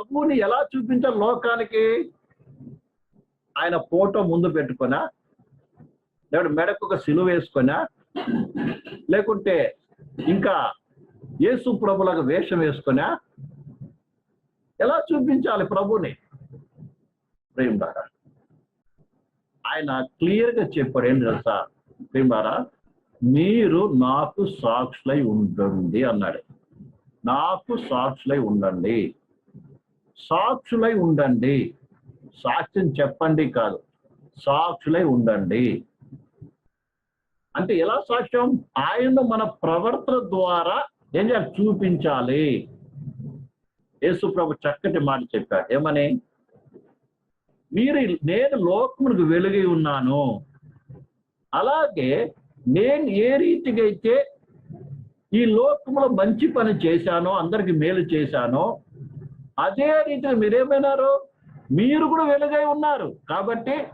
ప్రభుని ఎలా చూపించాలి లోకానికి? ఆయన ఫోటో ముందు పెట్టుకున్నా లేకుంటే మెడకు ఒక సిలువ వేసుకున్నా లేకుంటే ఇంకా యేసు ప్రభులకు వేషం వేసుకున్నా ఎలా చూపించాలి ప్రభుని ప్రేమ ఆయన క్లియర్గా చెప్పాడు ఏం తెలుసా? ప్రేమారా మీరు నాకు సాక్షులై ఉండండి అన్నాడు. నాకు సాక్షులై ఉండండి. సాక్షులై ఉండండి. సాక్ష్యం చెప్పండి కాదు. సాక్షులై ఉండండి. అంటే ఎలా సాక్ష్యం? ఆయన మన ప్రవర్తన ద్వారా ఏం చేయాలి? చూపించాలి. యేసు ప్రభు చక్కటి మాట చెప్పాడు. ఏమని? మీరు నేను లోకమునికి వెలుగై ఉన్నాను. అలాగే నేను ఏ రీతిగా అయితే ఈ లోకంలో మంచి పని చేశానో అందరికి మేలు చేశానో అదే రీతిగా మీరేమైనారు? మీరు కూడా వెలుగై ఉన్నారు. కాబట్టి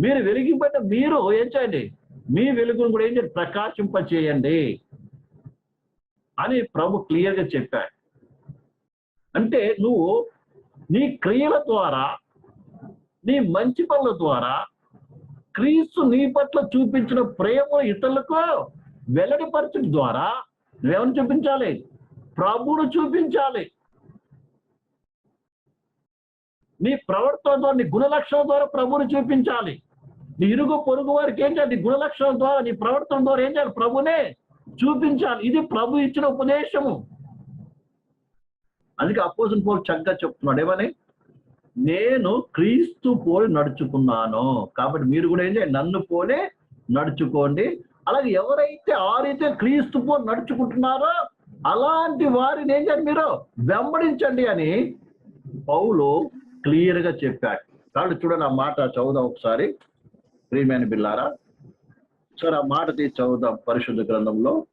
మీరు వెలిగింపట మీరు ఏం చేయండి? మీ వెలుగును కూడా ఏం చేయండి? ప్రకాశింప చేయండి అని ప్రభు క్లియర్గా చెప్పాడు. అంటే నువ్వు నీ క్రియల ద్వారా నీ మంచి పనుల ద్వారా క్రీస్తు నీ పట్ల చూపించిన ప్రేమ ఇతరులకు వెల్లడిపరచడం ద్వారా నువ్వేమని చూపించాలి? ప్రభువును చూపించాలి. నీ ప్రవర్తన ద్వారా నీ గుణలక్షణం ద్వారా ప్రభువుని చూపించాలి. నీ ఇరుగు పొరుగు వారికి ఏం చేయాలి? నీ గుణలక్షణం ద్వారా నీ ప్రవర్తన ద్వారా ఏం చేయాలి? ప్రభునే చూపించాలి. ఇది ప్రభు ఇచ్చిన ఉపదేశము. అందుకే అపోజిన్ పోల్ చక్కగా చెప్తున్నాడు. ఏమని? నేను క్రీస్తు పోలి నడుచుకున్నాను. కాబట్టి మీరు కూడా ఏం చేయండి? నన్ను పోలే నడుచుకోండి. అలాగే ఎవరైతే ఆ రీతిగా క్రీస్తు పోలి నడుచుకుంటున్నారో అలాంటి వారిని ఏం చేయండి మీరు? వెంబడించండి అని పౌలు క్లియర్గా చెప్పాడు. కాబట్టి చూడండి ఆ మాట చదువుదాం ఒకసారి. ప్రియమైన బిల్లారా సరే ఆ మాట తీసి చదువుదాం పరిశుద్ధ గ్రంథంలో.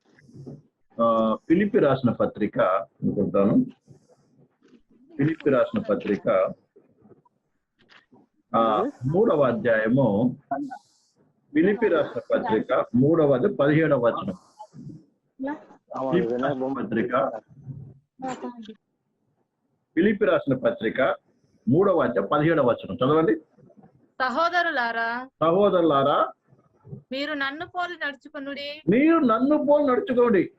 ఆ, రాసిన పత్రిక అనుకుంటాను పిలిపి రాసిన పత్రిక ఆ మూడవ అధ్యాయము. పిలిపి రాసిన పత్రిక మూడవ పదిహేడవ వచనం. పత్రిక పిలిపి రాసిన పత్రిక మూడవ అధ్యాయం పదిహేడవ వచనం. చదవండి. సహోదరులారా సహోదరులారా మీరు నన్ను పోలి నడుచుకునుడి. మీరు నన్ను పోలు నడుచుకోండి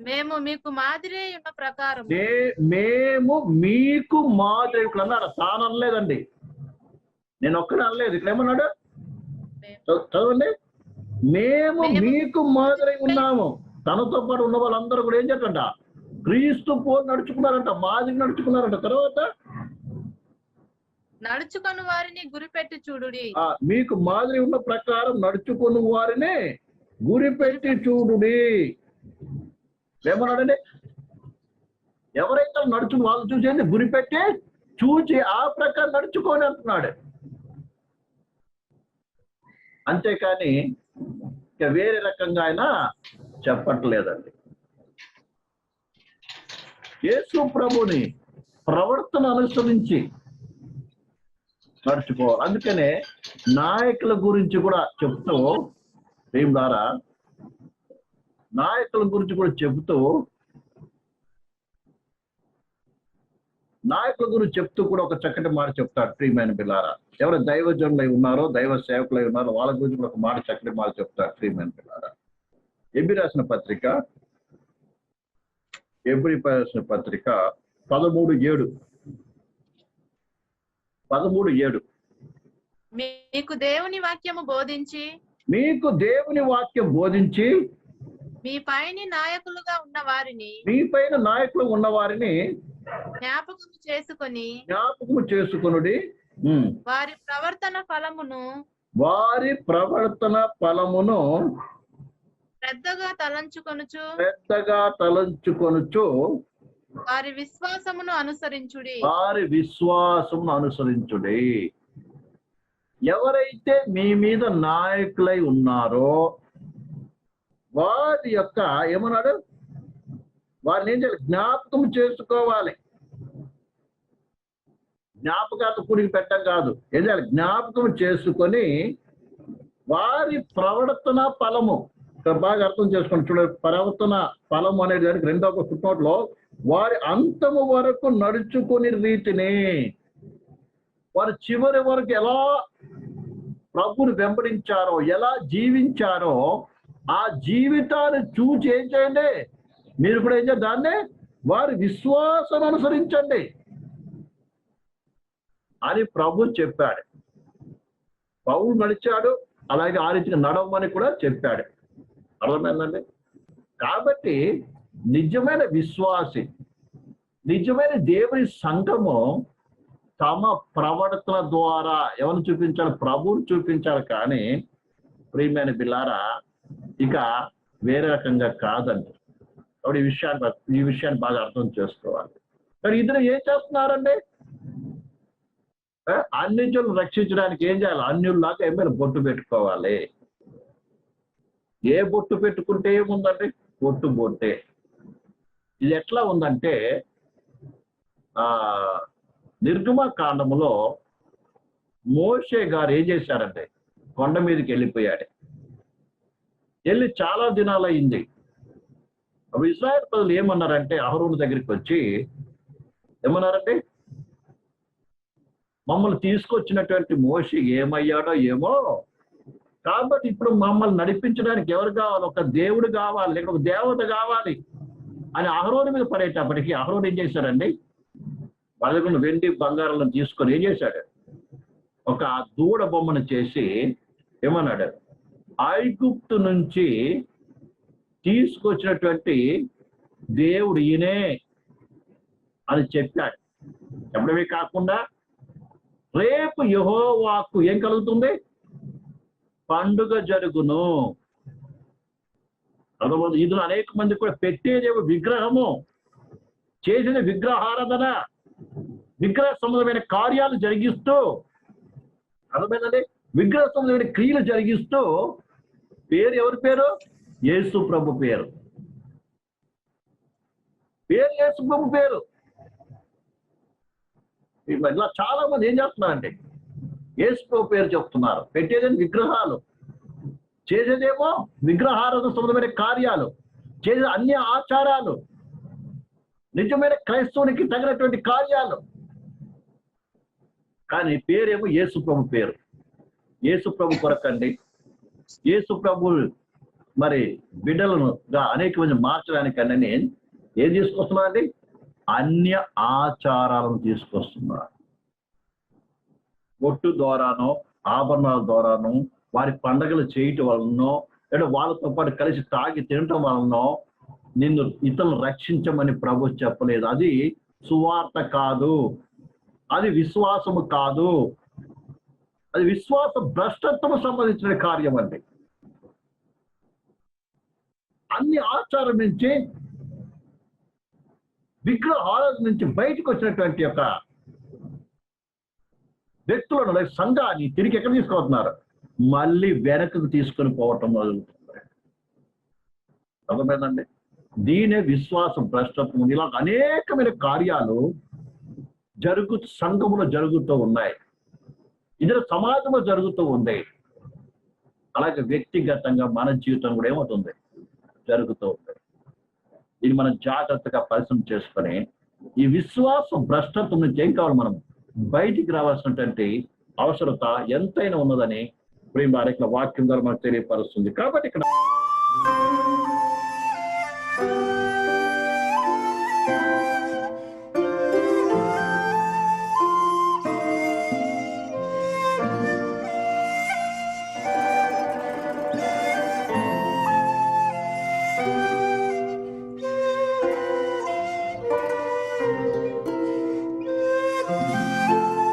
మేము మీకు మాదిరి ఉన్న ప్రకారం మేము మీకు మాదిరి ఇక్కడ అన్నారు తాను అనలేదండి. నేను ఒక్కడే అనలేదు. ఇక్కడ ఏమన్నాడు? చదవండి. మేము మేము- మీకు మాదిరి ఉన్నాము. తనతో పాటు ఉన్న వాళ్ళందరూ కూడా ఏం చెప్పంట క్రీస్తు పోలు నడుచుకున్నారంట. మాదిరి నడుచుకున్నారంట. తర్వాత నడుచుకొని వారిని గురిపెట్టి చూడుడి. మీకు మాదిరి ఉన్న ప్రకారం నడుచుకొని వారిని గురిపెట్టి చూడుడి. ఏమన్నాడండి? ఎవరైతే నడుచు వాళ్ళు చూసేది గురిపెట్టి చూచి ఆ ప్రకారం నడుచుకొని అంటున్నాడు. అంతేకాని ఇక వేరే రకంగా ఆయన చెప్పట్లేదండి. యేసు ప్రభుని ప్రవర్తన అనుసరించి నడుచుకోవాలి అందుకనే నాయకుల గురించి కూడా చెప్తూ ఏం ద్వారా నాయకుల గురించి కూడా చెబుతూ నాయకుల గురించి చెప్తూ కూడా ఒక చక్కటి మాట చెప్తాడు ప్రియమైన పిల్లారా ఎవరు దైవజనులై ఉన్నారో దైవ సేవకులై ఉన్నారో వాళ్ళ గురించి కూడా ఒక మాట చక్కటి మాట చెప్తాడు ప్రియమైన పిల్లారా ఎబి రాసిన పత్రిక ఎబ్రి రాసిన పత్రిక పదమూడు ఏడు. పదమూడు ఏడు మీకు దేవుని వాక్యము బోధించి మీకు దేవుని వాక్యం బోధించి మీ పైని నాయకులుగా ఉన్న వారిని మీ పైన నాయకులు ఉన్న వారిని జ్ఞాపకం చేసుకొని జ్ఞాపకము చేసుకొనుడి. వారి ప్రవర్తన ఫలమును వారి ప్రవర్తన ఫలమును శ్రద్ధగా తలంచుకొనుచు పెద్దగా తలంచుకొనుచు వారి విశ్వాసమును అనుసరించుడి. వారి విశ్వాసమును అనుసరించుడి. ఎవరైతే మీ మీద నాయకులై ఉన్నారో వారి యొక్క ఏమన్నాడు? వారిని ఏం చేయాలి? జ్ఞాపకం చేసుకోవాలి. జ్ఞాపకాత కూడికి పెట్టం కాదు. ఏం చేయాలి? జ్ఞాపకం చేసుకొని వారి ప్రవర్తన ఫలము. ఇక్కడ బాగా అర్థం చేసుకోండి. చూడండి ప్రవర్తన ఫలం అనేది దానికి రెండో ఒక ఫుట్నోట్లో వారి అంతము వరకు నడుచుకుని రీతిని వారు చివరి వరకు ఎలా ప్రభుని వెంబడించారో ఎలా జీవించారో ఆ జీవితాన్ని చూచి ఏం చేయండి? మీరు కూడా ఏం చేయండి? దాన్నే వారి విశ్వాసం అనుసరించండి. అని ప్రభు చెప్పాడు. పౌలు నడిచాడు అలాగే ఆ రీతిగా నడవమని కూడా చెప్పాడు. అర్థమైందండి? కాబట్టి నిజమైన విశ్వాసి నిజమైన దేవుని సంఘము తమ ప్రవర్తన ద్వారా ఎవరిని చూపించాలి? ప్రభువుని చూపించాలి కానీ ప్రియమైన బిల్లారా ఇక వేరే రకంగా కాదండి. కాబట్టి ఈ విషయాన్ని ఈ విషయాన్ని బాగా అర్థం చేసుకోవాలి. మరి ఇద్దరు ఏం చేస్తున్నారండి? ఆ, రక్షించడానికి ఏం చేయాలి? అన్యుల్లాగా ఏమైనా బొట్టు పెట్టుకోవాలి. ఏ బొట్టు పెట్టుకుంటే ఏముందండి? బొట్టు బొట్టే. ఇది ఎట్లా ఉందంటే ఆ నిర్గమ కాండములో మోషే గారు ఏం చేశారంటే కొండ మీదకి వెళ్ళిపోయాడు. వెళ్ళి చాలా దినాలు అయింది అప్పుడు ఇజ్రాయల్ ప్రజలు ఏమన్నారంటే అహరోను దగ్గరికి వచ్చి ఏమన్నారంటే మమ్మల్ని తీసుకొచ్చినటువంటి మోషి ఏమయ్యాడో ఏమో కాబట్టి ఇప్పుడు మమ్మల్ని నడిపించడానికి ఎవరు కావాలి? ఒక దేవుడు కావాలి లేక ఒక దేవత కావాలి. అని అహరోని మీద పడేటప్పటికి అహరోని ఏం చేశాడండి? పదకొండు వెండి బంగారాలను తీసుకొని ఏం చేశాడు? ఒక దూడ బొమ్మను చేసి ఏమన్నాడు? ఐగుప్తు నుంచి తీసుకొచ్చినటువంటి దేవుడు ఈయనే అని చెప్పాడు. చెప్పడమే కాకుండా రేపు యహోవాకు ఏం కలుగుతుంది? పండుగ జరుగును. అర్థమవుతుంది ఇందులో అనేక మంది కూడా పెట్టేదేమో విగ్రహము చేసిన విగ్రహారాధన విగ్రహ సంబంధమైన కార్యాలు జరిగిస్తూ అర్థమైందండి? విగ్రహ సంబంధమైన క్రియలు జరిగిస్తూ పేరు ఎవరి పేరు? యేసు ప్రభు పేరు. పేరు యేసు ప్రభు పేరు. ఇలా చాలా మంది ఏం చేస్తున్నారంటే యేసు ప్రభు పేరు చెప్తున్నారు. పెట్టేది విగ్రహాలు. చేసేదేమో విగ్రహారాధన సంబంధమైన కార్యాలు చేసే అన్ని ఆచారాలు నిజమైన క్రైస్తవునికి తగినటువంటి కార్యాలు. కానీ పేరేమో యేసు ప్రభు పేరు. యేసుప్రభు కొరకండి. యేసుప్రభు మరి బిడ్డలనుగా అనేక మంది మార్చడానికన్నా నేను ఏం తీసుకొస్తున్నా అండి? అన్య ఆచారాలను తీసుకొస్తున్నారు బొట్టు ద్వారానో ఆభరణాల ద్వారానో వారి పండగలు చేయటం వలనో లేదా వాళ్ళతో పాటు కలిసి తాగి తినటం వలనో నిన్ను ఇతరులను రక్షించమని ప్రభు చెప్పలేదు. అది సువార్త కాదు. అది విశ్వాసము కాదు. అది విశ్వాస భ్రష్టత్వం సంబంధించిన కార్యం అండి. అన్ని ఆచారం నుంచి విగ్రహ ఆరాధన నుంచి బయటకు వచ్చినటువంటి యొక్క వ్యక్తులను లేక సంఘాన్ని తిరిగి ఎక్కడ తీసుకుపోతున్నారు మళ్ళీ వెనకకు తీసుకొని పోవటం మొదలుతుంది అర్థమైందండి? దీనే విశ్వాసం భ్రష్టత్వం ఇలా అనేకమైన కార్యాలు జరుగు సంఘములో జరుగుతూ ఉన్నాయి. ఇతర సమాజంలో జరుగుతూ ఉంది. అలాగే వ్యక్తిగతంగా మన జీవితం కూడా ఏమవుతుంది? జరుగుతూ ఉంది. ఇది మనం జాగ్రత్తగా పరిశ్రమ చేసుకొని ఈ విశ్వాస భ్రష్టత్వం నుంచి ఏం కావాలి మనం? బయటికి రావాల్సినటువంటి అవసరత ఎంతైనా ఉన్నదని ప్రేమ వాక్యం ద్వారా మనకు తెలియపరుస్తుంది. కాబట్టి ఇక్కడ